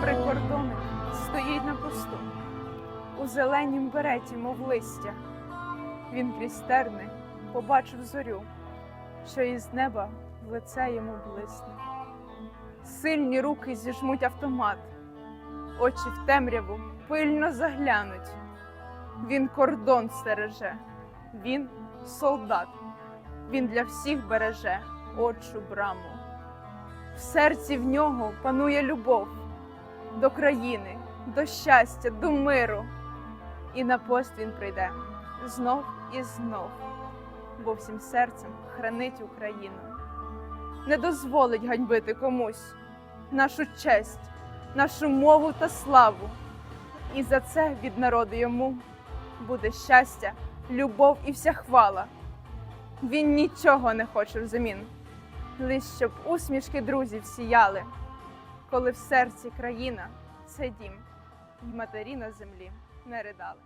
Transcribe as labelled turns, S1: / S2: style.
S1: Прикордонник стоїть на посту у зеленім береті, мов листя. Він крізь терни побачив зорю, що із неба в лице йому блисне. Сильні руки зіжмуть автомат, очі в темряву пильно заглянуть. Він кордон стереже, він солдат, він для всіх береже отчу браму. В серці в нього панує любов до країни, до щастя, до миру. І на пост він прийде знов і знов, бо всім серцем хранить Україну. Не дозволить ганьбити комусь нашу честь, нашу мову та славу. І за це від народу йому буде щастя, любов і вся хвала. Він нічого не хоче взамін, лиш щоб усмішки друзів сіяли коли в серці країна це дім, й матері на землі не ридали.